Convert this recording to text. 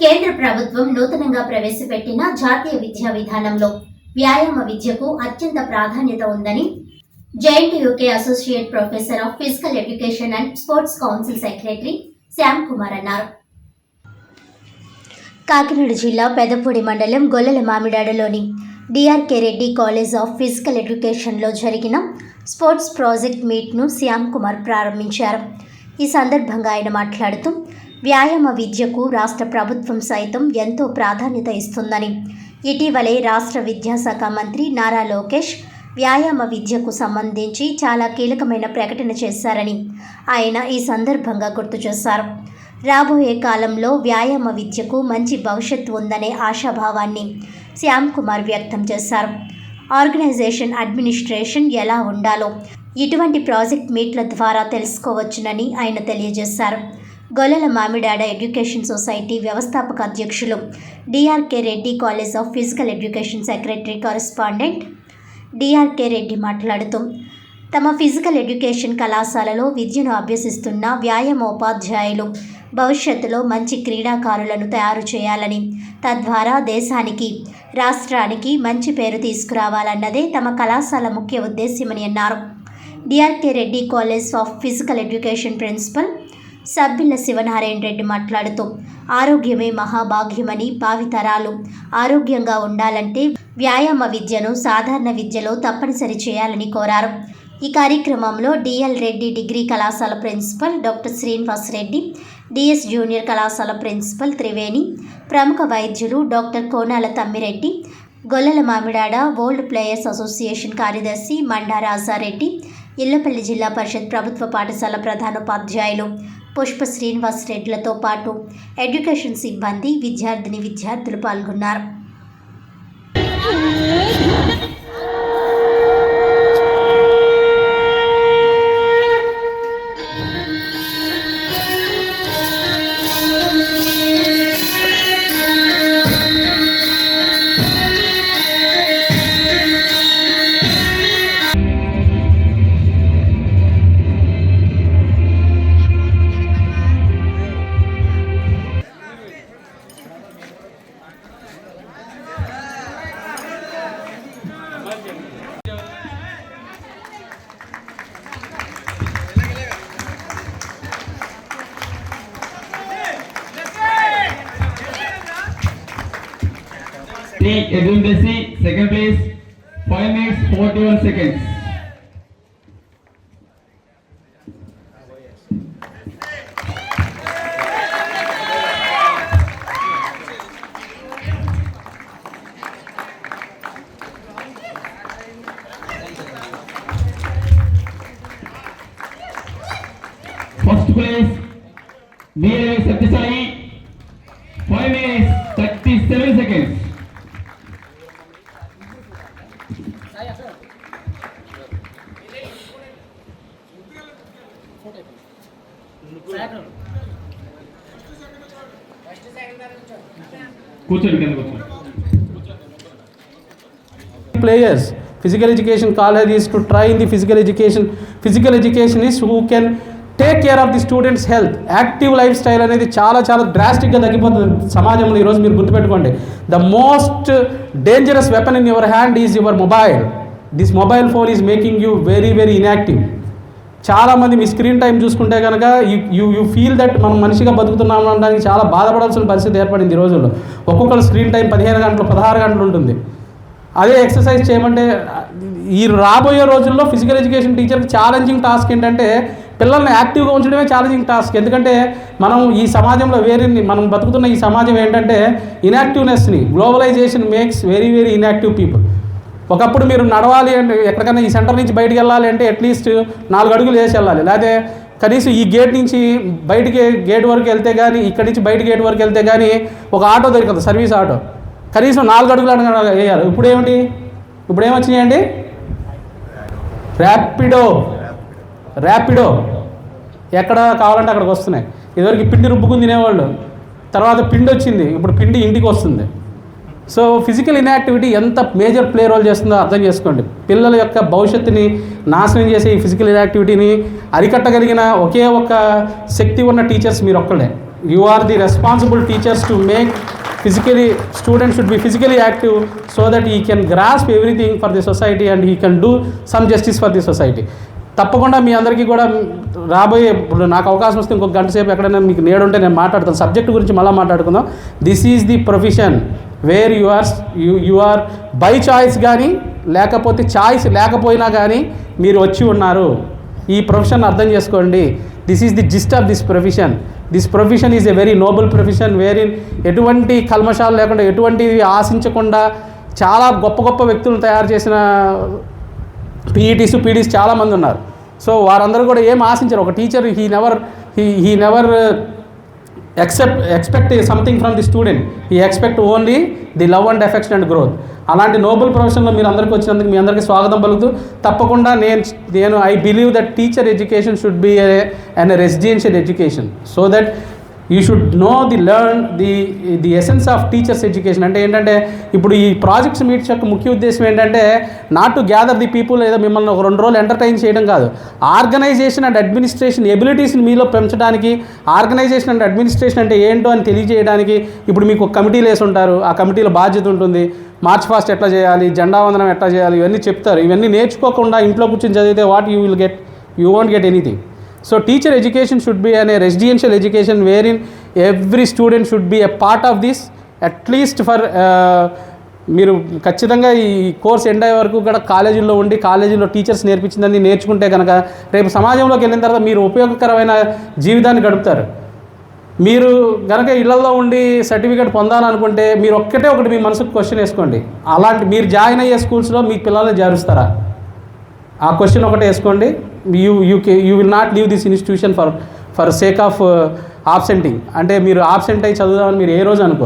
కేంద్ర ప్రభుత్వం నూతనంగా ప్రవేశపెట్టిన జాతీయ విద్యా విధానంలో వ్యాయామ విద్యకు అత్యంత ప్రాధాన్యత ఉందని JNTUK associate professor of physical education and sports council secretary Shyam Kumar అన్నారు. కాకినాడ జిల్లా పెదపూడి మండలం గొల్లల మామిడాడలోని DRK Reddy college of physical ఎడ్యుకేషన్లో జరిగిన స్పోర్ట్స్ ప్రాజెక్ట్ మీట్ను శ్యామ్ కుమార్ ప్రారంభించారు. ఈ సందర్భంగా ఆయన మాట్లాడుతూ వ్యాయామ విద్యకు రాష్ట్ర ప్రభుత్వం సైతం ఎంతో ప్రాధాన్యత ఇస్తుందని. ఇటీవలే రాష్ట్ర విద్యాశాఖ మంత్రి నారా లోకేష్ వ్యాయామ విద్యకు సంబంధించి చాలా కీలకమైన ప్రకటన చేశారని ఆయన ఈ సందర్భంగా గుర్తు చేశారు. రాబోయే కాలంలో వ్యాయామ విద్యకు మంచి భవిష్యత్తు ఉందనే ఆశాభావాన్ని శ్యామ్ కుమార్ వ్యక్తం చేశారు. ఆర్గనైజేషన్ అడ్మినిస్ట్రేషన్ ఎలా ఉండాలో ఇటువంటి ప్రాజెక్ట్ మీట్ల ద్వారా తెలుసుకోవచ్చునని ఆయన తెలియజేశారు. గొల్లల మామిడాడ ఎడ్యుకేషన్ సొసైటీ వ్యవస్థాపక అధ్యక్షులు DRK Reddy college of physical education secretary correspondent DRK Reddy మాట్లాడుతూ తమ ఫిజికల్ ఎడ్యుకేషన్ కళాశాలలో విద్యను అభ్యసిస్తున్న వ్యాయామోపాధ్యాయులు భవిష్యత్తులో మంచి క్రీడాకారులను తయారు చేయాలని తద్వారా దేశానికి రాష్ట్రానికి మంచి పేరు తీసుకురావాలన్నదే తమ కళాశాల ముఖ్య ఉద్దేశ్యమని అన్నారు. DRK Reddy college of physical education principal Sabbilla Sivanarayana Reddy మాట్లాడుతూ ఆరోగ్యమే మహాభాగ్యమని భావితరాలు. ఆరోగ్యంగా ఉండాలంటే వ్యాయామ విద్యను సాధారణ విద్యలో తప్పనిసరి చేయాలని కోరారు. ఈ కార్యక్రమంలో డిఎల్ రెడ్డి డిగ్రీ కళాశాల principal doctor Srinivas Reddy DS junior కళాశాల ప్రిన్సిపల్ త్రివేణి ప్రముఖ వైద్యులు doctor Konala Tammireddy Gollala Mamidada old players association కార్యదర్శి మండా రాజారెడ్డి ఇళ్ళపల్లి జిల్లా పరిషత్ ప్రభుత్వ పాఠశాల ప్రధానోపాధ్యాయులు పుష్ప శ్రీనివాస్ రెడ్లతో పాటు ఎడ్యుకేషన్ సిబ్బంది విద్యార్థిని విద్యార్థులు పాల్గొన్నారు. Take Edwin second place, 5 minutes 41 seconds. First place, Veer Satyasai, players physical education college is to try in the physical education. Physical education is who can take care of the students health active life style అనేది చాలా చాలా డ్రాస్టిక్గా తగ్గిపోతుంది సమాజంలో. ఈరోజు మీరు గుర్తుపెట్టుకోండి. The most dangerous weapon in your hand is your mobile this mobile phone is making you very very inactive చాలామంది మీ స్క్రీన్ టైం చూసుకుంటే కనుక యూ యూ ఫీల్ దట్ మనం మనిషిగా బతుకుతున్నాం అనడానికి చాలా బాధపడాల్సిన పరిస్థితి ఏర్పడింది ఈ రోజుల్లో. ఒక్కొక్కరు స్క్రీన్ టైం పదిహేను గంటలు పదహారు గంటలు ఉంటుంది. అదే ఎక్సర్సైజ్ చేయమంటే ఈ రాబోయే రోజుల్లో ఫిజికల్ ఎడ్యుకేషన్ టీచర్కి ఛాలెంజింగ్ టాస్క్ ఏంటంటే పిల్లల్ని యాక్టివ్గా ఉంచడమే ఛాలెంజింగ్ టాస్క్ ఎందుకంటే మనం ఈ సమాజంలో వేరే మనం బతుకుతున్న ఈ సమాజం ఏంటంటే ఇన్యాక్టివ్నెస్ని globalisation makes very very inactive people ఒకప్పుడు మీరు నడవాలి అంటే ఎక్కడికైనా ఈ సెంటర్ నుంచి బయటికి వెళ్ళాలి అంటే అట్లీస్ట్ నాలుగు అడుగులు వేసి వెళ్ళాలి. లేకపోతే కనీసం ఈ గేట్ నుంచి బయటికి గేట్ వరకు వెళ్తే కానీ ఇక్కడి నుంచి బయట గేట్ వరకు వెళ్తే కానీ ఒక ఆటో దొరికదు సర్వీస్ ఆటో. కనీసం నాలుగు అడుగులు అడగ వేయాలి. ఇప్పుడు ఏమిటి ఇప్పుడు ఏమొచ్చినాయండి? ర్యాపిడో ర్యాపిడో ఎక్కడ కావాలంటే అక్కడికి వస్తున్నాయి. ఇదివరకు పిండి రుబ్బుకుని తినేవాళ్ళు. తర్వాత పిండి వచ్చింది. ఇప్పుడు పిండి ఇంటికి వస్తుంది. సో ఫిజికల్ ఇన్యాక్టివిటీ ఎంత మేజర్ ప్లే రోల్ చేస్తుందో అర్థం చేసుకోండి. పిల్లల యొక్క భవిష్యత్తుని నాశనం చేసే ఈ ఫిజికల్ ఇన్యాక్టివిటీని అరికట్టగలిగిన ఒకే ఒక శక్తి ఉన్న టీచర్స్ మీరు ఒక్కడే you are the responsible teachers to make physically student should be physically active so that he can grasp everything for the society and he can do some justice for the society తప్పకుండా మీ అందరికీ కూడా రాబోయే ఇప్పుడు నాకు అవకాశం వస్తే ఇంకొక గంట సేపు ఎక్కడైనా మీకు నేడుంటే నేను మాట్లాడతాను. సబ్జెక్ట్ గురించి మళ్ళీ మాట్లాడుకుందాం. This is the profession where you are you you are by choice కానీ లేకపోతే చాయిస్ లేకపోయినా కానీ మీరు వచ్చి ఉన్నారు. ఈ ప్రొఫెషన్ అర్థం చేసుకోండి. This is the gist of this profession this profession is a very noble profession wherein ఎటువంటి కల్మషాలు లేకుండా ఎటువంటివి ఆశించకుండా చాలా గొప్ప గొప్ప వ్యక్తులు తయారు చేసిన పీఈటీస్ పీడీస్ చాలామంది ఉన్నారు. సో వారందరూ కూడా ఏం ఆశించరు. ఒక teacher he never he he never except expect something from the student he expect only the love and affection and growth అలాంటి నోబెల్ ప్రొఫెషన్లో మీరు అందరికీ వచ్చినందుకు మీ అందరికీ స్వాగతం పలుకుతూ తప్పకుండా నేను నేను I believe that teacher education should be an residential education so that you should know the learn the the essence of teachers education అంటే ఏంటంటే ఇప్పుడు ఈ ప్రాజెక్ట్స్ మీట్స్ యొక్క ముఖ్య ఉద్దేశం ఏంటంటే not to gather the people లేదా మిమ్మల్ని ఒక రెండు రోజులు ఎంటర్టైన్ చేయడం కాదు. ఆర్గనైజేషన్ అండ్ అడ్మినిస్ట్రేషన్ ఎబిలిటీస్ని మీలో పెంచడానికి ఆర్గనైజేషన్ అండ్ అడ్మినిస్ట్రేషన్ అంటే ఏంటో అని తెలియజేయడానికి ఇప్పుడు మీకు ఒక కమిటీలు వేసి ఉంటారు. ఆ కమిటీలో బాధ్యత ఉంటుంది. మార్చ్ ఫాస్ట్ ఎట్లా చేయాలి? జెండా వందనం ఎట్లా చేయాలి? ఇవన్నీ చెప్తారు. ఇవన్నీ నేర్చుకోకుండా ఇంట్లో కూర్చొని చదివితే what you will get you want get anything so teacher education should be అనే residential education where in every student should be a part of this at least for మీరు ఖచ్చితంగా ఈ కోర్స్ ఎండ్ అయ్యే వరకు కూడా కాలేజీల్లో ఉండి కాలేజీలో టీచర్స్ నేర్పించిందని నేర్చుకుంటే కనుక రేపు సమాజంలోకి వెళ్ళిన తర్వాత మీరు ఉపయోగకరమైన జీవితాన్ని గడుపుతారు. మీరు కనుక ఇళ్ళలో ఉండి సర్టిఫికేట్ పొందాలనుకుంటే మీరు ఒక్కటే ఒకటి మీ మనసుకు క్వశ్చన్ వేసుకోండి. అలాంటి మీరు జాయిన్ అయ్యే స్కూల్స్లో మీ పిల్లల్ని జారుస్తారా? ఆ క్వశ్చన్ ఒకటే వేసుకోండి. You you you will not leave this institution for for sake of absenting అంటే మీరు ఆబ్సెంట్ అయ్యి చదువుదామని మీరు ఏ రోజు అనుకో